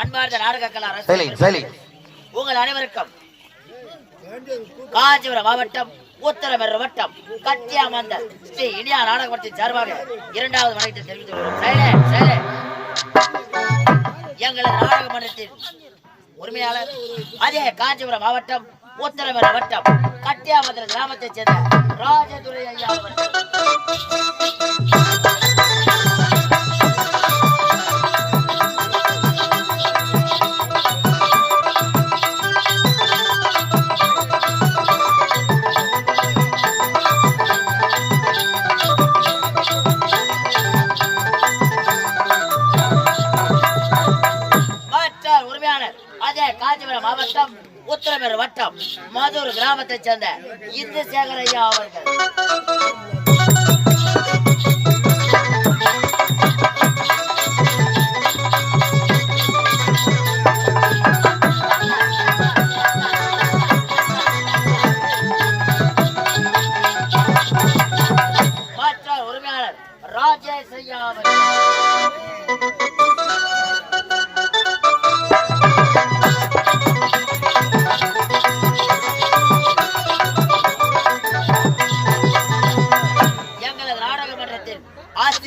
அன்பார்ந்த நாடக கலா சரி சரி உங்கள் அனைவருக்கும் காஞ்சிபுரம் மாவட்டம் உத்தரமேர வட்டம் கத்தியாமந்த ஸ்ரீ இந்தியா நாடகமன்றத்தின் சார்பாக இரண்டாவது வணக்கத்தை தெரிவித்துக். எங்களது நாடக மன்றத்தின் உரிமையாளர் அதே காஞ்சிபுரம் மாவட்டம் உத்தரமேர வட்டம் கட்டியாமந்திர கிராமத்தைச் சேர்ந்த ராஜதுரை ஐயா உரிமையாளர். அதே காஞ்சிபுரம் மாவட்டம் உத்தரமேறு வட்டம் மதுர் கிராமத்தைச் சேர்ந்த இந்து சேகரையா அவர்கள்.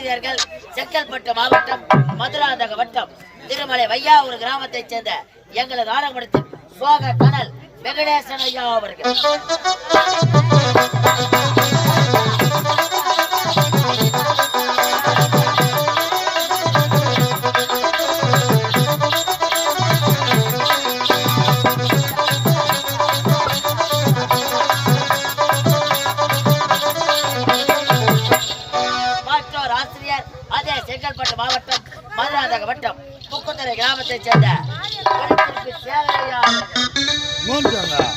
ஆசிரியர்கள் செங்கல்பட்டு மாவட்டம் மதுராந்தக வட்டம் திருமலை வையாவூர் கிராமத்தைச் சேர்ந்த எங்களது நாடக சோக கனல் வெங்கடேசன் ஐயா அவர்கள். மதுராந்தக வட்டம் முக்குத்தரை கிராமத்தைச் சேர்ந்த அவர்கள்.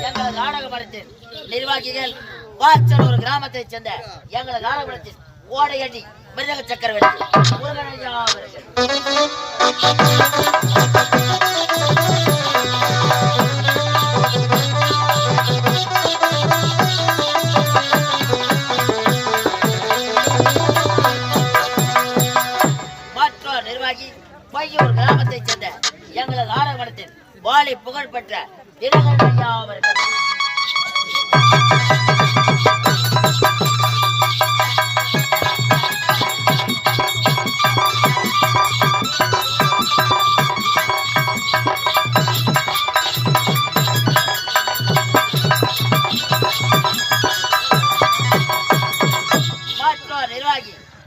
எங்களது நாடக மன்றத்தின் நிர்வாகிகள் வாச்சலூர் கிராமத்தைச் சேர்ந்த எங்களது நாடக ஓடையடி மிருக சக்கரவர்த்தி. முருகனையா அவர்கள். பையூர் கிராமத்தைச் சேர்ந்த எங்களது நாடக வாலி புகழ்பெற்ற தினகரன் ஐயா அவர்கள்.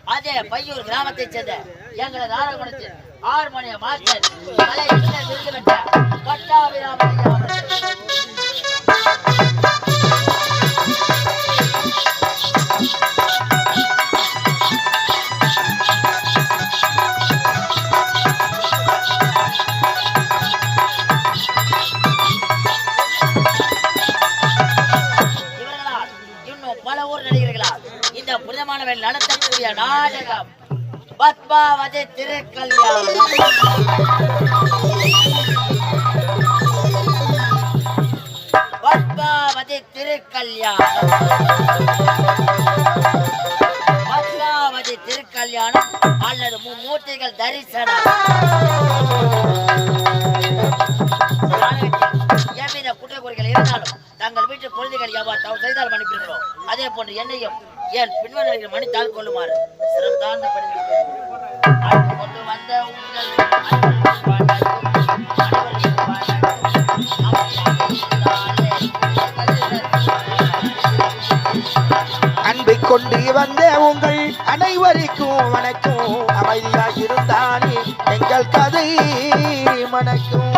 அதே பையூர் கிராமத்தைச் சேர்ந்த எங்களது நாடகமன்றத்தின் ஹார்மோனிய மாஸ்டர் கலை விருது பெற்ற ஊர் நடிகர்களால் இந்த புனிதமானவன் நடத்தக்கூடிய நாடகம் பத்மாவதி திருக்கல்யாணம். பத்மாவதி திருக்கல்யாணம். பத்மாவதி திருக்கல்யாணம் அல்லது மும்மூர்த்திகள் தரிசனம். எவ்வித குற்றக்குறிகள் இருந்தாலும் தங்கள் வீட்டு குழந்தைகள் எவ்வாறு செய்தால் அனுப்பியிருக்கிறோம் அதே போன்று என்னையும் ஏன் பின்வர்கள் மன்னித்தால் கொள்ளுமாறு சிறம் தாழ்ந்த பணிகள் கொண்டு வந்த உங்கள் அன்பை கொண்டு வந்த உங்கள் அனைவருக்கும் வணக்கம். அமைதியாக இருந்தானே எங்கள் கதை மணக்கும்.